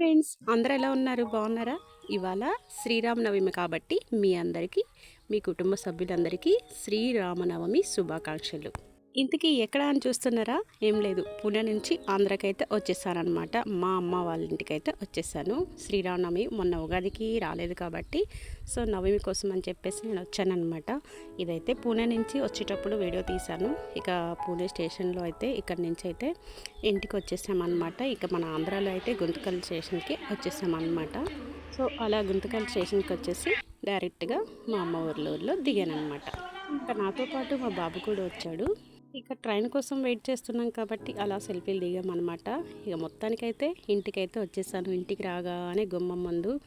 Friends అందరు ఎలా ఉన్నారు? బాగున్నారా? ఇవాళ శ్రీరామనవమి కాబట్టి మీ అందరికీ మీ కుటుంబ సభ్యులందరికీ శ్రీరామనవమి శుభాకాంక్షలు. ఇంతకీ ఎక్కడ అని చూస్తున్నారా? ఏం లేదు. పుణె నుంచి ఆంధ్రకైతే వచ్చేసానమాట మా అమ్మ వాళ్ళ ఇంటికైతే వచ్చేసాను. శ్రీరామనవమి మొన్న ఉగాదికి రాలేదు కాబట్టి సో నవమి కోసం అని చెప్పేసి నేను వచ్చానమాట ఇదైతే పూణే నుంచి వచ్చేటప్పుడు వీడియో తీశాను. ఇక పూణే స్టేషన్లో అయితే ఇక్కడ నుంచి అయితే ఇంటికి వచ్చేసామన్నమాట. ఇక మన ఆంధ్రాలో అయితే గుంతకల్ స్టేషన్కి వచ్చేసామన్నమాట. సో అలా గుంతకల్ స్టేషన్కి వచ్చేసి డైరెక్ట్గా మా అమ్మ ఊర్లో ఊర్లో దిగాను అనమాట ఇంకా నాతో పాటు మా బాబు కూడా వచ్చాడు. ఇక ట్రైన్ కోసం వెయిట్ చేస్తున్నాం కాబట్టి అలా సెల్ఫీలు దిగామన్నమాట. ఇక మొత్తానికైతే ఇంటికైతే వచ్చేసాను. ఇంటికి రాగానే గుమ్మం ముందు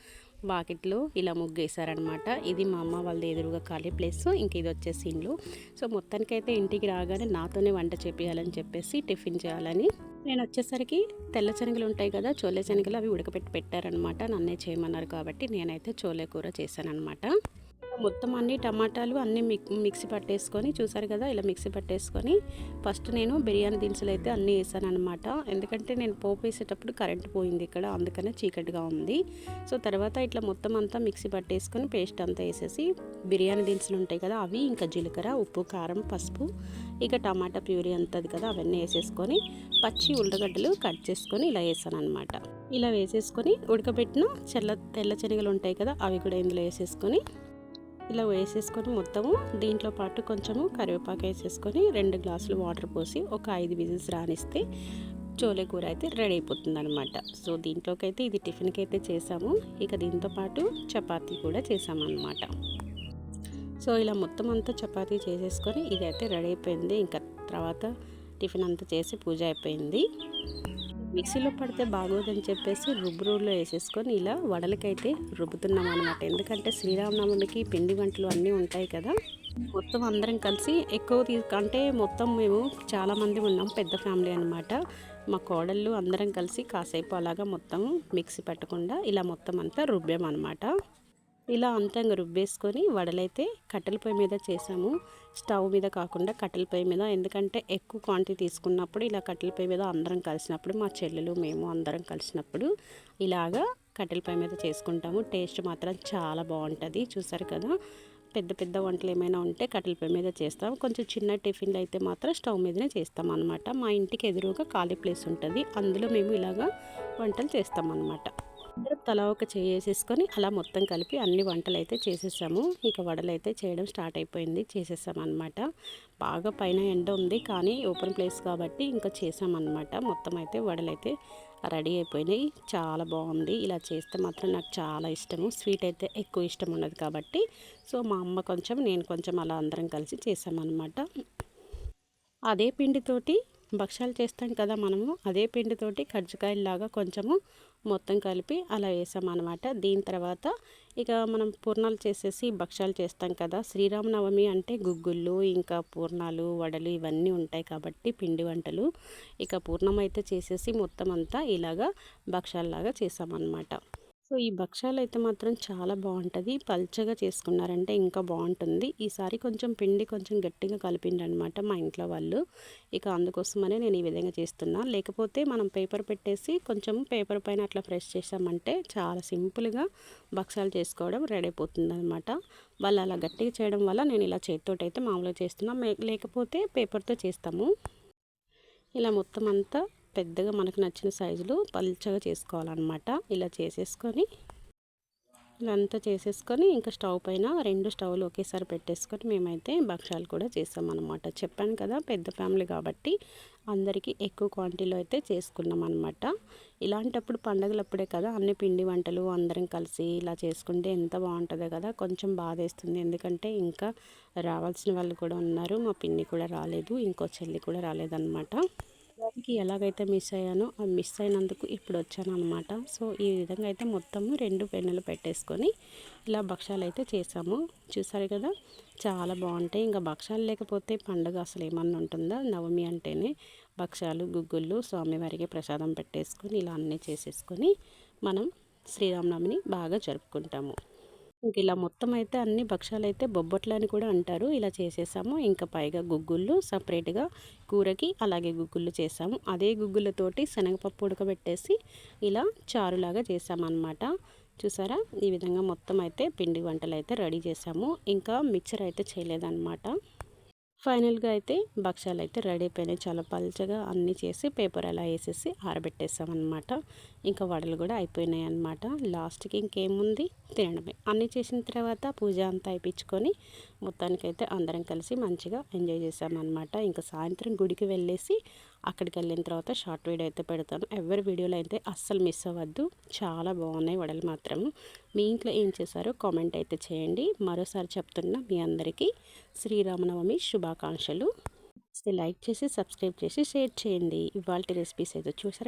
వాకిట్లో ఇలా ముగ్గేశారనమాట ఇది మా అమ్మ వాళ్ళది ఎదురుగా ఖాళీ ప్లేస్ ఇంక ఇది వచ్చేసి ఇండ్లు సో మొత్తానికైతే ఇంటికి రాగానే నాతోనే వంట చేపియాలని చెప్పేసి టిఫిన్ చేయాలని. నేను వచ్చేసరికి తెల్ల శనగలు ఉంటాయి కదా చోలే శనగలు అవి ఉడకపెట్టి పెట్టారనమాట నన్నే చేయమన్నారు కాబట్టి నేనైతే చోలే కూర చేశానమాట మొత్తం అన్ని టమాటాలు అన్నీ మిక్ మిక్సీ పట్టేసుకొని చూసారు కదా ఇలా మిక్సీ పట్టేసుకొని ఫస్ట్ నేను బిర్యానీ దినుసులు అయితే అన్నీ వేసాను అనమాట ఎందుకంటే నేను పోపు వేసేటప్పుడు కరెంట్ పోయింది ఇక్కడ అందుకనే చీకటిగా ఉంది. సో తర్వాత ఇట్లా మొత్తం అంతా మిక్సీ పట్టేసుకొని పేస్ట్ అంతా వేసేసి బిర్యానీ దినుసులు ఉంటాయి కదా అవి ఇంకా జీలకర్ర ఉప్పు కారం పసుపు ఇక టమాటా ప్యూరీ అంతది కదా అవన్నీ వేసేసుకొని పచ్చి ఉల్లగడ్డలు కట్ చేసుకొని ఇలా వేసాను అనమాట ఇలా వేసేసుకొని ఉడకబెట్టిన చెల్ల తెల్ల శనగలు ఉంటాయి కదా అవి కూడా ఇందులో వేసేసుకొని ఇలా వేసేసుకొని మొత్తము దీంట్లో పాటు కొంచెము కరివేపాకు వేసేసుకొని రెండు గ్లాసులు వాటర్ పోసి ఒక ఐదు విజిల్స్ రానిస్తే చోలే కూర అయితే రెడీ అయిపోతుంది అనమాట సో దీంట్లోకి అయితే ఇది టిఫిన్కి అయితే చేసాము. ఇక దీంతో పాటు చపాతీ కూడా చేసామన్నమాట. సో ఇలా మొత్తం అంతా చపాతీ చేసేసుకొని ఇదైతే రెడీ అయిపోయింది. ఇంకా తర్వాత టిఫిన్ అంతా చేసి పూజ అయిపోయింది. మిక్సీలో పడితే బాగోదని చెప్పేసి రుబ్బు రోడ్లో వేసేసుకొని ఇలా వడలకైతే రుబ్బుతున్నాం అనమాట ఎందుకంటే శ్రీరామనవమికి పిండి వంటలు అన్నీ ఉంటాయి కదా. మొత్తం అందరం కలిసి ఎక్కువ అంటే మొత్తం మేము చాలామంది ఉన్నాం పెద్ద ఫ్యామిలీ అనమాట మా కోడళ్ళు అందరం కలిసి కాసేపు అలాగా మొత్తం మిక్సీ పెట్టకుండా ఇలా మొత్తం అంతా రుబ్బామన్నమాట. ఇలా అంతంగా రుబ్బేసుకొని వడలైతే కట్టెల పొయ్యి మీద చేసాము. స్టవ్ మీద కాకుండా కట్టెల పొయ్యి మీద. ఎందుకంటే ఎక్కువ క్వాంటిటీ తీసుకున్నప్పుడు ఇలా కట్టెల పొయ్యి మీద అందరం కలిసినప్పుడు మా చెల్లెలు మేము అందరం కలిసినప్పుడు ఇలాగా కట్టెల పొయ్యి మీద చేసుకుంటాము. టేస్ట్ మాత్రం చాలా బాగుంటుంది. చూసారు కదా? పెద్ద పెద్ద వంటలు ఏమైనా ఉంటే కట్టెల పొయ్యి మీద చేస్తాం. కొంచెం చిన్న టిఫిన్లు అయితే మాత్రం స్టవ్ మీదనే చేస్తాం అనమాట మా ఇంటికి ఎదురుగా ఖాళీ ప్లేస్ ఉంటుంది. అందులో మేము ఇలాగా వంటలు చేస్తాం అనమాట తలా ఒక చేసేసుకొని అలా మొత్తం కలిపి అన్ని వంటలు అయితే చేసేసాము. ఇక వడలు అయితే చేయడం స్టార్ట్ అయిపోయింది. చేసేసాం అనమాట బాగా పైన ఎండ ఉంది కానీ ఓపెన్ ప్లేస్ కాబట్టి ఇంకా చేసామన్నమాట మొత్తం అయితే వడలైతే రెడీ అయిపోయినాయి. చాలా బాగుంది. ఇలా చేస్తే మాత్రం నాకు చాలా ఇష్టము. స్వీట్ అయితే ఎక్కువ ఇష్టం ఉన్నది కాబట్టి. సో మా అమ్మ కొంచెం నేను కొంచెం అలా అందరం కలిసి చేసామన్నమాట అదే పిండితోటి భక్షాలు చేస్తాం కదా మనము అదే పిండితోటి కజ్జికాయలాగా కొంచెము మొత్తం కలిపి అలా వేసామన్నమాట. దీని తర్వాత ఇక మనం పూర్ణాలు చేసేసి భక్షాలు చేస్తాం కదా. శ్రీరామనవమి అంటే గుగ్గుళ్ళు ఇంకా పూర్ణాలు వడలు ఇవన్నీ ఉంటాయి కాబట్టి పిండి వంటలు ఇక పూర్ణం అయితే చేసేసి మొత్తం అంతా ఇలాగా భక్షాలలాగా చేసామన్నమాట. సో ఈ భక్షాలు అయితే మాత్రం చాలా బాగుంటుంది పల్చగా చేసుకున్నారంటే ఇంకా బాగుంటుంది ఈసారి కొంచెం పిండి కొంచెం గట్టిగా కలిపిండనమాట మా ఇంట్లో వాళ్ళు. ఇక అందుకోసమనే నేను ఈ విధంగా చేస్తున్నా. లేకపోతే మనం పేపర్ పెట్టేసి కొంచెం పేపర్ పైన అట్లా ఫ్రెష్ చేసామంటే చాలా సింపుల్గా భక్షాలు చేసుకోవడం రెడీ అయిపోతుంది అనమాట వాళ్ళు అలా గట్టిగా చేయడం వల్ల నేను ఇలా చేతితోటి అయితే మామూలుగా చేస్తున్నా. లేకపోతే పేపర్తో చేస్తాము. ఇలా మొత్తం అంతా పెద్దగా మనకు నచ్చిన సైజులు పల్చగా చేసుకోవాలన్నమాట. ఇలా చేసేసుకొని ఇదంతా చేసేసుకొని ఇంకా స్టవ్ పైన రెండు స్టవ్లు ఒకేసారి పెట్టేసుకొని మేమైతే భక్షాలు కూడా చేసామన్నమాట చెప్పాను కదా పెద్ద ఫ్యామిలీ కాబట్టి అందరికీ ఎక్కువ క్వాంటిటీలో అయితే చేసుకున్నాం అనమాట ఇలాంటప్పుడు పండగలప్పుడే కదా అన్ని పిండి వంటలు అందరం కలిసి ఇలా చేసుకుంటే ఎంత బాగుంటుందో కదా కొంచెం బాధేస్తుంది. ఎందుకంటే ఇంకా రావాల్సిన వాళ్ళు కూడా ఉన్నారు మా పిన్ని కూడా రాలేదు ఇంకో చెల్లి కూడా రాలేదన్నమాట. దానికి ఎలాగైతే మిస్ అయ్యానో ఆ మిస్ అయినందుకు ఇప్పుడు వచ్చాను అనమాట సో ఈ విధంగా అయితే మొత్తము రెండు పెన్నులు పెట్టేసుకొని ఇలా భక్షాలు అయితే చేసాము. చూసారు కదా? చాలా బాగుంటాయి ఇంకా భక్షాలు లేకపోతే పండుగ అసలు ఏమన్నా ఉంటుందా? నవమి అంటేనే భక్షాలు గుగ్గుళ్ళు స్వామివారికి ప్రసాదం పెట్టేసుకొని ఇలా అన్నీ చేసేసుకొని మనం శ్రీరామనవమిని బాగా జరుపుకుంటాము. ఇంక ఇలా మొత్తం అయితే అన్ని భక్షాలు అయితే బొబ్బట్లు అని కూడా అంటారు. ఇలా చేసేసాము. ఇంకా పైగా గుగ్గుళ్ళు సపరేట్గా కూరకి అలాగే గుగ్గుళ్ళు చేసాము. అదే గుగ్గులతోటి శనగపప్పు ఉడకబెట్టేసి ఇలా చారులాగా చేసామన్నమాట. చూసారా? ఈ విధంగా మొత్తం అయితే పిండి వంటలు అయితే రెడీ చేసాము. ఇంకా మిక్చర్ అయితే చేయలేదన్నమాట. ఫైనల్గా అయితే భక్ష్యాలు అయితే రెడీ అయిపోయినాయి. చాలా పల్చగా అన్నీ చేసి పేపర్ అలా వేసేసి ఆరబెట్టేసామన్నమాట. ఇంకా వడలు కూడా అయిపోయినాయి అనమాట లాస్ట్కి ఇంకేముంది? తినడమే. అన్నీ చేసిన తర్వాత పూజ అంతా అయిపించుకొని మొత్తానికైతే అందరం కలిసి మంచిగా ఎంజాయ్ చేసామన్నమాట. ఇంకా సాయంత్రం గుడికి వెళ్ళేసి అక్కడికి వెళ్ళిన తర్వాత షార్ట్ వీడియో అయితే పెడతాను. ఎవరి వీడియోలు అయితే అస్సలు మిస్ అవ్వద్దు. చాలా బాగున్నాయి వడలు మాత్రం. మీ ఇంట్లో ఏం చేశారో కామెంట్ అయితే చేయండి. మరోసారి చెప్తున్నా మీ అందరికీ శ్రీరామనవమి శుభాకాంక్షలు. లైక్ చేసి సబ్స్క్రైబ్ చేసి షేర్ చేయండి. ఇవాళ రెసిపీస్ అయితే చూసారా?